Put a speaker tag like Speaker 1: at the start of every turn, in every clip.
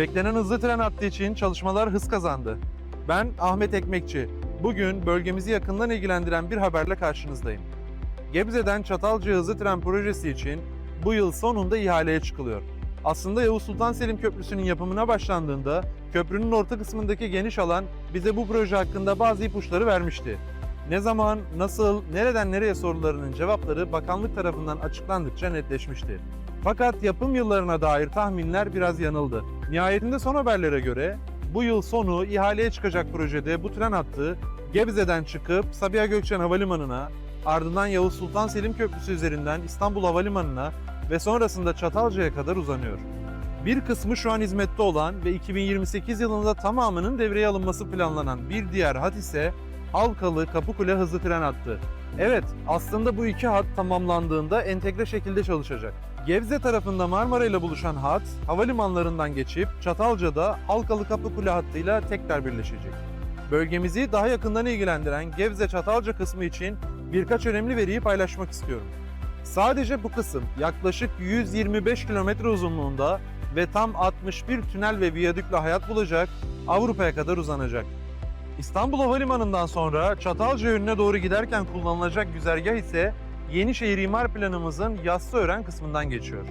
Speaker 1: Beklenen hızlı tren hattı için çalışmalar hız kazandı. Ben Ahmet Ekmekçi. Bugün bölgemizi yakından ilgilendiren bir haberle karşınızdayım. Gebze'den Çatalca hızlı tren projesi için bu yıl sonunda ihaleye çıkılıyor. Aslında Yavuz Sultan Selim Köprüsü'nün yapımına başlandığında köprünün orta kısmındaki geniş alan bize bu proje hakkında bazı ipuçları vermişti. Ne zaman, nasıl, nereden nereye sorularının cevapları bakanlık tarafından açıklandıkça netleşmişti. Fakat yapım yıllarına dair tahminler biraz yanıldı. Nihayetinde son haberlere göre bu yıl sonu ihaleye çıkacak projede bu tren hattı Gebze'den çıkıp Sabiha Gökçen Havalimanı'na, ardından Yavuz Sultan Selim Köprüsü üzerinden İstanbul Havalimanı'na ve sonrasında Çatalca'ya kadar uzanıyor. Bir kısmı şu an hizmette olan ve 2028 yılında tamamının devreye alınması planlanan bir diğer hat ise Halkalı Kapıkule hızlı tren hattı. Evet, aslında bu iki hat tamamlandığında entegre şekilde çalışacak. Gebze tarafında Marmara ile buluşan hat, havalimanlarından geçip Çatalca'da Halkalı Kapıkule hattıyla tekrar birleşecek. Bölgemizi daha yakından ilgilendiren Gebze-Çatalca kısmı için birkaç önemli veriyi paylaşmak istiyorum. Sadece bu kısım yaklaşık 125 kilometre uzunluğunda ve tam 61 tünel ve viyadükle hayat bulacak, Avrupa'ya kadar uzanacak. İstanbul Havalimanı'ndan sonra Çatalca yönüne doğru giderken kullanılacak güzergah ise Yenişehir İmar Planımızın Yassıören kısmından geçiyor.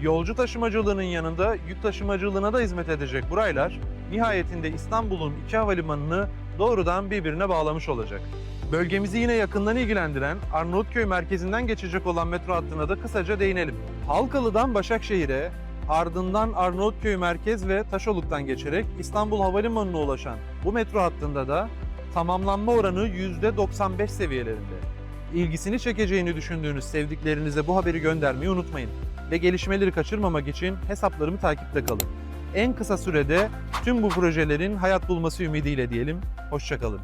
Speaker 1: Yolcu taşımacılığının yanında yük taşımacılığına da hizmet edecek bu raylar, nihayetinde İstanbul'un iki havalimanını doğrudan birbirine bağlamış olacak. Bölgemizi yine yakından ilgilendiren Arnavutköy merkezinden geçecek olan metro hattına da kısaca değinelim. Halkalı'dan Başakşehir'e, ardından Arnavutköy merkez ve Taşoluk'tan geçerek İstanbul Havalimanı'na ulaşan bu metro hattında da tamamlanma oranı %95 seviyelerinde. İlgisini çekeceğini düşündüğünüz sevdiklerinize bu haberi göndermeyi unutmayın. Ve gelişmeleri kaçırmamak için hesaplarımı takipte kalın. En kısa sürede tüm bu projelerin hayat bulması ümidiyle diyelim. Hoşçakalın.